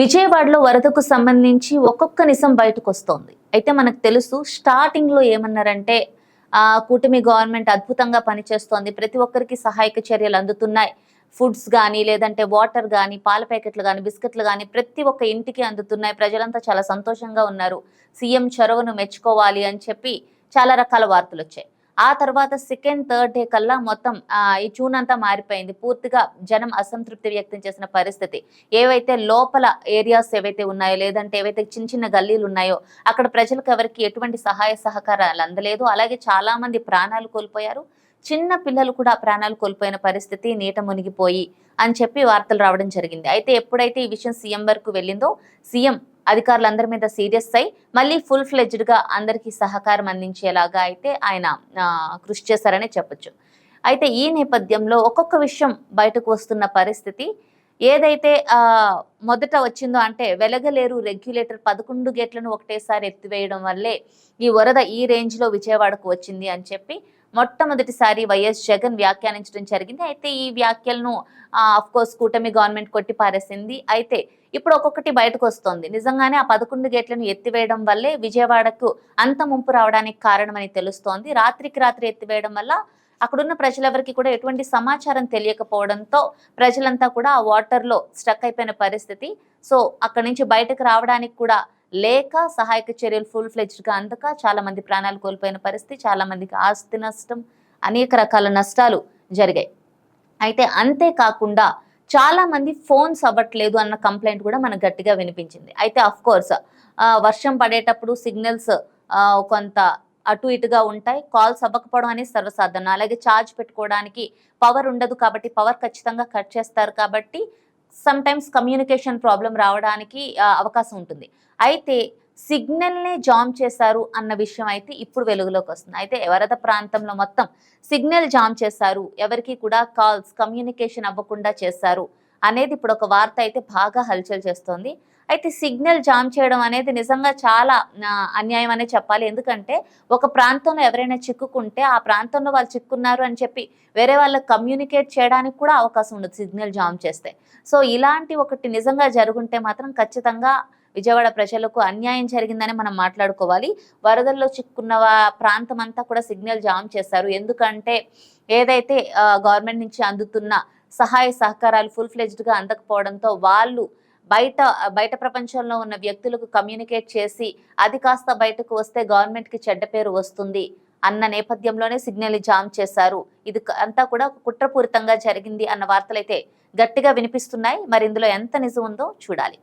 విజయవాడలో వరదకు సంబంధించి ఒక్కొక్క నిజం బయటకు వస్తోంది అయితే మనకు తెలుసు స్టార్టింగ్లో ఏమన్నారంటే ఆ కూటమి గవర్నమెంట్ అద్భుతంగా పనిచేస్తోంది. ప్రతి ఒక్కరికి సహాయక చర్యలు అందుతున్నాయి. ఫుడ్స్ కానీ లేదంటే వాటర్ కానీ పాల ప్యాకెట్లు కానీ బిస్కెట్లు కానీ ప్రతి ఒక్క ఇంటికి అందుతున్నాయి. ప్రజలంతా చాలా సంతోషంగా ఉన్నారు. సీఎం చొరవను మెచ్చుకోవాలి అని చెప్పి చాలా రకాల వార్తలు వచ్చాయి ఆ తర్వాత సెకండ్ థర్డ్ డే కల్లా మొత్తం ఈ చూన్ అంతా మారిపోయింది. పూర్తిగా జనం అసంతృప్తి వ్యక్తం చేసిన పరిస్థితి. ఏవైతే లోపల ఏరియాస్ ఏవైతే ఉన్నాయో లేదంటే ఏవైతే చిన్న చిన్న గల్లీలు ఉన్నాయో అక్కడ ప్రజలకు ఎవరికి ఎటువంటి సహాయ సహకారాలు అందలేదు. అలాగే చాలా మంది ప్రాణాలు కోల్పోయారు. చిన్న పిల్లలు కూడా ప్రాణాలు కోల్పోయిన పరిస్థితి నీట మునిగిపోయి అని చెప్పి వార్తలు రావడం జరిగింది. అయితే ఎప్పుడైతే ఈ విషయం సీఎం వరకు వెళ్ళిందో సీఎం అధికారులందరి మీద సీరియస్ అయి మళ్ళీ ఫుల్ ఫ్లెడ్జ్డ్గా అందరికీ సహకారం అందించేలాగా అయితే ఆయన కృషి చేశారనే చెప్పొచ్చు. అయితే ఈ నేపథ్యంలో ఒక్కొక్క విషయం బయటకు వస్తున్న పరిస్థితి ఏదైతే మొదట వచ్చిందో అంటే వెలగలేరు రెగ్యులేటర్ పదకొండు గేట్లను ఒకటేసారి ఎత్తివేయడం వల్లే ఈ వరద ఈ రేంజ్లో విజయవాడకు వచ్చింది అని చెప్పి మొట్టమొదటిసారి వైఎస్ జగన్ వ్యాఖ్యానించడం జరిగింది. అయితే ఈ వ్యాఖ్యలను ఆఫ్కోర్స్ కూటమి గవర్నమెంట్ కొట్టి పారేసింది అయితే ఇప్పుడు ఒక్కొక్కటి బయటకు వస్తోంది నిజంగానే ఆ పదకొండు గేట్లను ఎత్తివేయడం వల్లే విజయవాడకు అంత ముంపు రావడానికి కారణమని తెలుస్తోంది. రాత్రికి రాత్రి ఎత్తివేయడం వల్ల అక్కడున్న ప్రజలెవరికి కూడా ఎటువంటి సమాచారం తెలియకపోవడంతో ప్రజలంతా కూడా ఆ వాటర్లో స్టక్ అయిపోయిన పరిస్థితి. సో అక్కడి నుంచి బయటకు రావడానికి కూడా లేక సహాయక చర్యలు ఫుల్ ఫ్లెజ్డ్గా అందక చాలా మంది ప్రాణాలు కోల్పోయిన పరిస్థితి చాలా మందికి ఆస్తి నష్టం అనేక రకాల నష్టాలు జరిగాయి. అయితే అంతేకాకుండా చాలా మంది ఫోన్స్ అవ్వట్లేదు అన్న కంప్లైంట్ కూడా మనకు గట్టిగా వినిపించింది. అయితే అఫ్ కోర్స్ వర్షం పడేటప్పుడు సిగ్నల్స్ కొంత అటు ఇటుగా ఉంటాయి. కాల్స్ అవ్వకపోవడం అనేది సర్వసాధారణం. అలాగే ఛార్జ్ పెట్టుకోవడానికి పవర్ ఉండదు కాబట్టి పవర్ ఖచ్చితంగా కట్ చేస్తారు కాబట్టి సమ్టైమ్స్ కమ్యూనికేషన్ ప్రాబ్లం రావడానికి అవకాశం ఉంటుంది. అయితే సిగ్నల్నే జామ్ చేశారు అన్న విషయం అయితే ఇప్పుడు వెలుగులోకి వస్తుంది. అయితే వరద ప్రాంతంలో మొత్తం సిగ్నల్ జామ్ చేశారు ఎవరికి కూడా కాల్స్ కమ్యూనికేషన్ అవ్వకుండా చేశారు అనేది ఇప్పుడు ఒక వార్త అయితే బాగా హల్చల్ చేస్తోంది. అయితే సిగ్నల్ జామ్ చేయడం అనేది నిజంగా చాలా అన్యాయం అనే చెప్పాలి. ఎందుకంటే ఒక ప్రాంతంలో ఎవరైనా చిక్కుకుంటే ఆ ప్రాంతంలో వాళ్ళు చిక్కున్నారు అని చెప్పి వేరే వాళ్ళకి కమ్యూనికేట్ చేయడానికి కూడా అవకాశం ఉండదు సిగ్నల్ జామ్ చేస్తే. సో ఇలాంటి ఒకటి నిజంగా జరుగుంటే మాత్రం ఖచ్చితంగా విజయవాడ ప్రజలకు అన్యాయం జరిగిందని మనం మాట్లాడుకోవాలి. వరదల్లో చిక్కున్న వా- ప్రాంతం అంతా కూడా సిగ్నల్ జామ్ చేశారు. ఎందుకంటే ఏదైతే గవర్నమెంట్ నుంచి అందుతున్న సహాయ సహకారాలు ఫుల్ ఫ్లెజ్డ్గా అందకపోవడంతో వాళ్ళు బయట బయట ప్రపంచంలో ఉన్న వ్యక్తులకు కమ్యూనికేట్ చేసి అది కాస్త బయటకు వస్తే గవర్నమెంట్కి చెడ్డ పేరు వస్తుంది అన్న నేపథ్యంలోనే సిగ్నల్ జామ్ చేశారు. ఇది అంతా కూడా కుట్రపూరితంగా జరిగింది అన్న వార్తలైతే గట్టిగా వినిపిస్తున్నాయి. మరి ఇందులో ఎంత నిజం ఉందో చూడాలి.